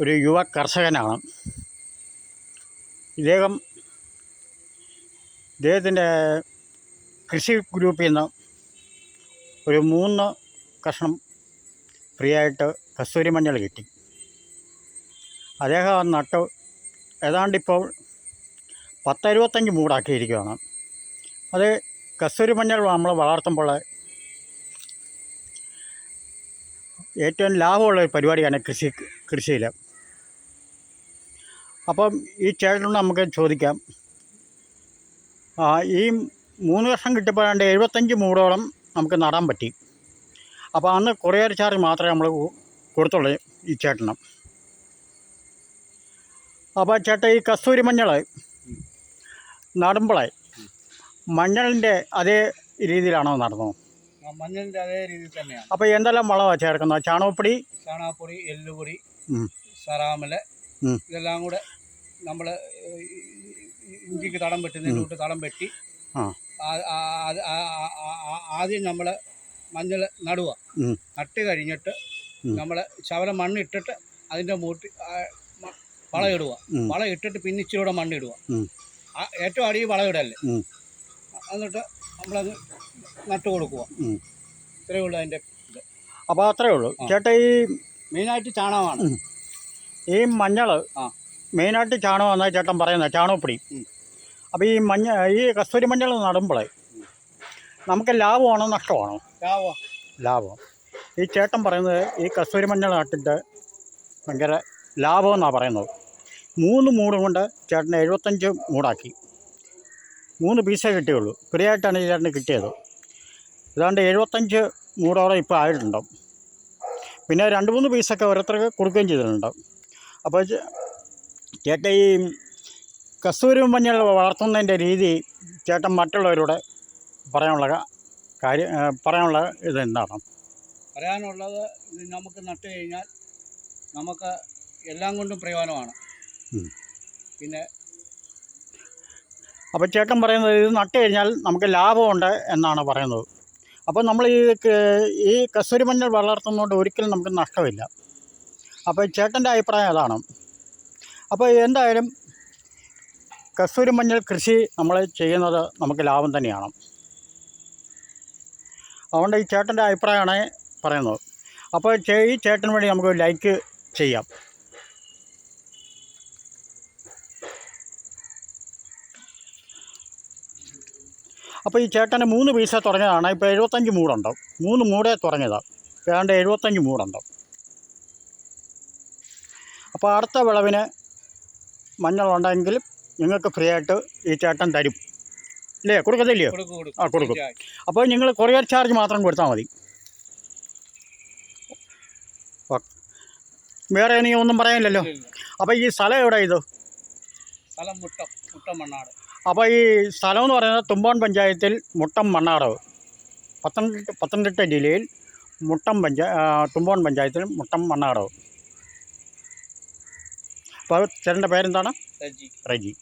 ഒരു യുവ കർഷകനാണ്. ഇദ്ദേഹം ഇദ്ദേഹത്തിന്റെ കൃഷി ഗ്രൂപ്പിൽ നിന്ന് ഒരു മൂന്ന് കഷ്ണം ഫ്രീ ആയിട്ട് കസ്തൂരി മഞ്ഞൾ കിട്ടി. അദ്ദേഹം നട്ട് ഏതാണ്ടിപ്പോൾ പത്തരുപത്തഞ്ച് മൂടാക്കിയിരിക്കുകയാണ്. അത് കസ്തൂരി മഞ്ഞൾ നമ്മൾ വളർത്തുമ്പോൾ ഏറ്റവും ലാഭമുള്ള ഒരു പരിപാടിയാണ് കൃഷി കൃഷിയിൽ. അപ്പം ഈ ചേട്ടനോട് നമുക്ക് ചോദിക്കാം. ഈ മൂന്ന് വർഷം കിട്ടിയപ്പോഴാണ്ട് എഴുപത്തഞ്ച് മൂടോളം നമുക്ക് നടാൻ പറ്റി. അപ്പോൾ അന്ന് കൊറിയർ ചാർജ് മാത്രമേ നമ്മൾ കൊടുത്തുള്ളൂ ഈ ചേട്ടന്. അപ്പോൾ ചേട്ടൻ ഈ കസ്തൂരി മഞ്ഞൾ നടുമ്പോഴേ മഞ്ഞളിന്റെ അതേ രീതിയിലാണോ നടന്നത് ആ മഞ്ഞളിന്റെ അതേ രീതിയിൽ തന്നെയാണ്. അപ്പോൾ എന്തെല്ലാം വളമാണ് ചേർക്കുന്നത്? ചാണകപ്പൊടി? ചാണകപ്പൊടി എല്ലുപൊടി സറാമല ഇതെല്ലാം കൂടെ നമ്മൾ ഇഞ്ചിക്ക് തടം വെട്ടുന്നതിന് തൊട്ട് തടം വെട്ടി. ആദ്യം നമ്മൾ മഞ്ഞൾ നടുക. നട്ട് കഴിഞ്ഞിട്ട്. നമ്മൾ ശവല മണ്ണിട്ടിട്ട് അതിന്റെ മൂട്ടി വളയിടുക വളയിട്ടിട്ട് പിന്നെ ഇച്ചിരൂടെ മണ്ണിടുക ഏറ്റവും അടിയിൽ വളയിടല്ലേ. എന്നിട്ട് നമ്മളത് നട്ട് കൊടുക്കുക. ഇത്രയേ ഉള്ളൂ അതിന്റെ അപ്പോൾ അത്രയേ ഉള്ളൂ. ചേട്ടാ ഈ മെയിനായിട്ട് ചാണകമാണ്. ഈ മഞ്ഞൾ ആ. മെയിനായിട്ട് ചാണകം എന്നാണ് ചേട്ടൻ പറയുന്നത് ചാണകപ്പൊടി. അപ്പോൾ ഈ മഞ്ഞ ഈ കസ്തൂരി മഞ്ഞൾ നടുമ്പോഴേ നമുക്ക് ലാഭമാണോ നഷ്ടമാണോ? ലാഭം. ലാഭം. ഈ ചേട്ടൻ പറയുന്നത് ഈ കസ്തൂരി മഞ്ഞൾ നട്ടിട്ട് ഭയങ്കര ലാഭമെന്നാണ് പറയുന്നത്. മൂന്ന് മൂടും കൊണ്ട് ചേട്ടന് എഴുപത്തഞ്ച് മൂടാക്കി. മൂന്ന് പീസേ കിട്ടിയുള്ളൂ. ഫ്രീ ആയിട്ടാണ് ഈ ചേട്ടന് കിട്ടിയത്. ഏതാണ്ട് എഴുപത്തഞ്ച് മൂടോളം ഇപ്പോൾ ആയിട്ടുണ്ടാവും പിന്നെ രണ്ട് മൂന്ന് പീസൊക്കെ ഓരോരുത്തർക്ക് കൊടുക്കുകയും ചെയ്തിട്ടുണ്ട്. അപ്പോൾ ചേട്ടൻ ഈ കസ്തൂരി മഞ്ഞൾ വളർത്തുന്നതിന്റെ രീതി ചേട്ടൻ മറ്റുള്ളവരോട് പറയാനുള്ള കാര്യം പറയാനുള്ള ഇത് എന്താണ്? പറയാനുള്ളത് ഇത് നമുക്ക് നട്ട് കഴിഞ്ഞാൽ നമുക്ക് എല്ലാം കൊണ്ടും പ്രയോജനമാണ്. പിന്നെ അപ്പോൾ ചേട്ടൻ പറയുന്നത് ഇത് നട്ട് കഴിഞ്ഞാൽ നമുക്ക് ലാഭമുണ്ട് എന്നാണ് പറയുന്നത്. അപ്പോൾ നമ്മൾ ഈ ഈ കസ്തൂരി മഞ്ഞൾ വളർത്തുന്നതുകൊണ്ട് ഒരിക്കലും നമുക്ക് നഷ്ടമില്ല. അപ്പോൾ ചേട്ടന്റെ അഭിപ്രായം അതാണ്. അപ്പോൾ എന്തായാലും കസ്തൂരി മഞ്ഞൾ കൃഷി നമ്മൾ ചെയ്യുന്നത് നമുക്ക് ലാഭം തന്നെയാണ്. അതുകൊണ്ട് ഈ ചേട്ടന്റെ അഭിപ്രായമാണ് പറയുന്നത്. അപ്പോൾ ഈ ചേട്ടന് വേണ്ടി നമുക്ക് ലൈക്ക് ചെയ്യാം. അപ്പോൾ ഈ ചേട്ടന് മൂന്ന് പീസ തുടങ്ങിയതാണ്. ഇപ്പോൾ എഴുപത്തഞ്ച് മൂടുണ്ട്. മൂന്ന് മൂടേ തുടങ്ങിയതാണ് ഏതാണ്ട് എഴുപത്തഞ്ച് മൂടുണ്ട്. അപ്പോൾ അടുത്ത വിളവിന് മഞ്ഞളുണ്ടെങ്കിൽ നിങ്ങൾക്ക് ഫ്രീ ആയിട്ട് ഈ ചേട്ടൻ തരും. ഇല്ലേ? കൊടുക്കത്തില്ലയോ? കൊടുക്കും കൊടുക്കും. ആ, കൊടുക്കും. അപ്പോൾ നിങ്ങൾ കൊറിയർ ചാർജ് മാത്രം കൊടുത്താൽ മതി. വേറെ ഇനി ഒന്നും പറയാനില്ലല്ലോ. അപ്പോൾ ഈ സ്ഥലം എവിടെ ഇത്? സ്ഥലം മുട്ടം മുട്ടം മണ്ണാട്. അപ്പോൾ ഈ സ്ഥലം എന്ന് പറയുന്നത് തുമ്പോൺ പഞ്ചായത്തിൽ മുട്ടം മണ്ണാടവ് പത്തനംതിട്ട പത്തനംതിട്ട ജില്ലയിൽ മുട്ടം പഞ്ചായ തുമ്പോൺ പഞ്ചായത്തിൽ മുട്ടം മണ്ണാടവ് അപ്പോൾ ചേട്ടന്റെ പേരെന്താണ്? റജി.